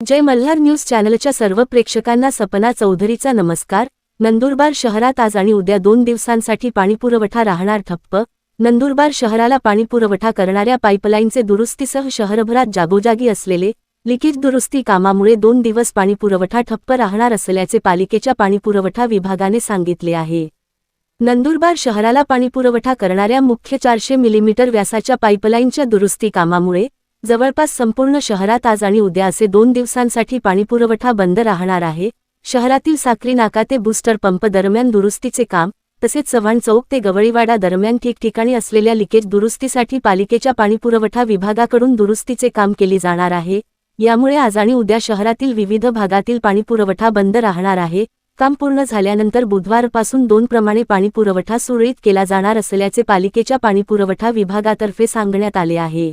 जय Malhar news चॅनलच्या सर्व प्रेक्षकांना सपना चौधरीचा नमस्कार. नंदुरबार शहरात आज आणि उद्या दोन दिवसांसाठी पाणीपुरवठा राहणार ठप्प. नंदुरबार शहराला पाणीपुरवठा करणाऱ्या पाईपलाईनचे दुरुस्तीसह शहरभरात जागोजागी असलेले लिखित दुरुस्ती कामामुळे दोन दिवस पाणीपुरवठा ठप्प राहणार असल्याचे पालिकेच्या पाणीपुरवठा विभागाने सांगितले आहे. नंदुरबार शहराला पाणीपुरवठा करणाऱ्या मुख्य चारशे मिलीमीटर व्यासाच्या पाईपलाईनच्या दुरुस्ती कामामुळे जवळपास संपूर्ण शहरात आज आणि उद्या असे दोन दिवसांसाठी पाणीपुरवठा बंद राहणार आहे. शहरातील साक्री नाका ते बूस्टर पंप दरम्यान दुरुस्तीचे काम तसेच चव्हाण चौक ते गवळीवाडा दरम्यान ठिकठिकाणी असलेल्या लिकेज दुरुस्तीसाठी पालिकेच्या पाणीपुरवठा विभागाकडून दुरुस्तीचे काम केले जाणार आहे. यामुळे आज आणि उद्या शहरातील विविध भागातील पाणीपुरवठा बंद राहणार आहे. काम पूर्ण झाल्यानंतर बुधवारपासून दोन प्रमाणे पाणीपुरवठा सुरळीत केला जाणार असल्याचे पालिकेच्या पाणीपुरवठा विभागातर्फे सांगण्यात आले आहे.